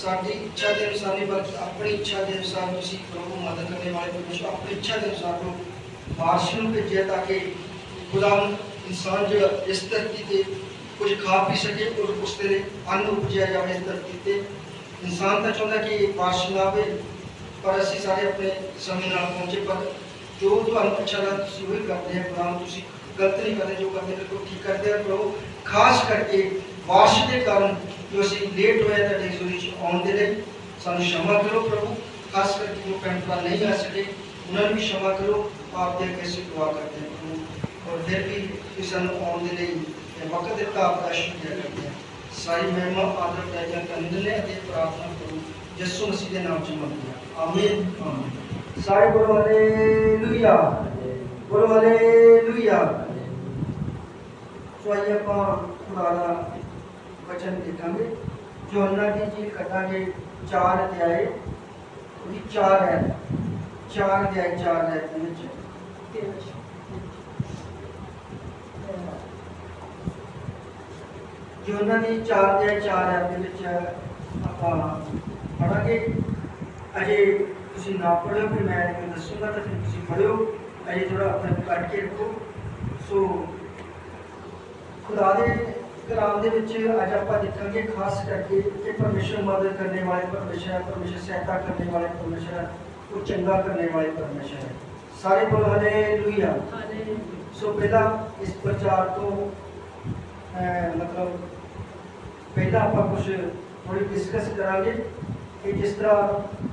ਸਾਡੀ ਇੱਛਾ ਦੇ ਅਨੁਸਾਰ ਨਹੀਂ, ਬਲਕਿ ਆਪਣੀ ਇੱਛਾ ਦੇ ਅਨੁਸਾਰ ਤੁਸੀਂ ਪ੍ਰਭੂ ਮਦਦ ਕਰਨ ਵਾਲੇ ਪਰਮੇਸ਼ਰ ਆਪਣੀ ਇੱਛਾ ਦੇ ਅਨੁਸਾਰ ਨੂੰ ਬਾਰਿਸ਼ ਨੂੰ ਭੇਜਿਆ ਤਾਂ ਕਿ ਖੁਦਾ ਇਨਸਾਨ ਜਿਹੜਾ ਇਸ ਧਰਤੀ ਤੇ ਕੁਝ ਖਾ ਪੀ ਸਕੇ ਔਰ ਉਸ ਤੇ ਅੰਨ ਉਪਜਿਆ ਜਾਵੇ ਇਸ ਧਰਤੀ ਤੇ। ਇਨਸਾਨ ਤਾਂ ਚਾਹੁੰਦਾ ਕਿ ਬਾਰਿਸ਼ ਨਾ ਆਵੇ, ਪਰ ਅਸੀਂ ਸਾਰੇ ਆਪਣੇ ਸਮੇਂ ਨਾਲ ਪਹੁੰਚੇ, ਪਰ ਜੋ ਤੁਹਾਨੂੰ ਅੱਛਾ ਲੱਗਦਾ ਤੁਸੀਂ ਉਹੀ ਕਰਦੇ ਹੋ ਖੁਦਾ ਤੁਸੀਂ ਗਲਤ ਨਹੀਂ ਕਰਦੇ, ਜੋ ਕਰਦੇ ਬਿਲਕੁਲ ਠੀਕ ਕਰਦੇ ਆ। ਪ੍ਰਭੂ ਖਾਸ ਕਰਕੇ ਬਾਰਿਸ਼ ਦੇ ਕਾਰਨ ਜੋ ਅਸੀਂ ਲੇਟ ਹੋਇਆ ਤੁਹਾਡੇ ਸੂਰੀ ਚ ਆਉਣ ਦੇ ਲਈ ਸਾਨੂੰ ਸ਼ਮਾ ਕਰੋ ਪ੍ਰਭੂ, ਖਾਸ ਕਰਕੇ ਜੋ ਪਿੰਡ ਵਾਲ ਨਹੀਂ ਆ ਸਕੇ, ਉਹਨਾਂ ਨੂੰ ਵੀ ਸ਼ਮਾ ਕਰੋ, ਆਪ ਦੇ ਕੈਸੀ ਦੁਆ ਕਰਦੇ ਹਾਂ ਔਰ ਫਿਰ ਵੀ ਕਿਸਾਨ ਆਉਣ ਦੇ ਲਈ ਵਕਤ ਦਿੱਤਾ, ਆਪ ਦਾ ਸ਼ੁਕਰ ਕਰਦੇ ਹਾਂ। ਸਾਰੀ ਮਹਿਮਾ, ਆਦਰ ਟੈਜਾ ਕਰਨ ਲਈ ਅਤੇ ਪ੍ਰਾਰਥਨਾ ਕਰੋ ਯਿਸੂ ਮਸੀਹ ਦੇ ਨਾਮ ਚ ਮੰਗਦੇ ਹਾਂ। ਆਮੀਨ ਆਮੀਨ। ਸਾਰੇ ਬੋਲੋ ਹਾਲੇਲੂਇਆ ਬੋਲੋ ਹਾਲੇਲੂਇਆ ਸੋ ਆਈਏ ਆਪਾਂ ਪੁਰਾਣਾ ਵਚਨ ਦੇਖਾਂਗੇ ਯੋਹੰਨਾ ਦੀ ਜੀ ਕਟਾਂਗੇ ਚਾਰ ਅਧਿਆਏ, ਉਹਦੀ ਚਾਰ ਹੈ ਚਾਰ ਅਧਿਆਏ, ਚਾਰ ਹੈ ਦੇ ਵਿੱਚ। ਯੋਹੰਨਾ ਦੀ ਚਾਰ ਅਧਿਆਏ, ਚਾਰ ਹੈ ਦੇ ਵਿੱਚ ਆਪਾਂ ਪੜਾਂਗੇ ਅਜੇ ਤੁਸੀਂ ਨਾ ਪੜ੍ਹੋ ਫਿਰ ਮੈਂ ਤੁਹਾਨੂੰ ਦੱਸੂਗਾ, ਤਾਂ ਫਿਰ ਤੁਸੀਂ ਪੜ੍ਹੋ ਅਜੇ ਥੋੜਾ ਆਪਣਾ ਕੱਟ ਕੇ ਰੱਖੋ। ਸੋ ਖੁਦਾ ਦੇ ਕਲਾਮ ਦੇ ਵਿੱਚ ਅੱਜ ਆਪਾਂ ਦੇਖਾਂਗੇ ਖਾਸ ਕਰਕੇ ਕਿ ਪਰਮੇਸ਼ਰ ਮਦਦ ਕਰਨੇ ਵਾਲੇ ਪਰਮੇਸ਼ਰ ਹੈ ਪਰਮੇਸ਼ਰ ਸਹਾਇਤਾ ਕਰਨੇ ਵਾਲੇ ਪਰਮੇਸ਼ਰ ਹੈ ਉਹ ਚੰਗਾ ਕਰਨੇ ਵਾਲੇ ਪਰਮੇਸ਼ਰ ਹੈ ਸਾਰੇ ਬੋਲ ਹਾਲੇਲੂਇਆ ਸੋ ਪਹਿਲਾਂ ਇਸ ਪ੍ਰਚਾਰ ਤੋਂ ਮਤਲਬ ਪਹਿਲਾਂ ਆਪਾਂ ਕੁਝ ਥੋੜੀ ਡਿਸਕਸ ਕਰਾਂਗੇ ਕਿ ਜਿਸ ਤਰ੍ਹਾਂ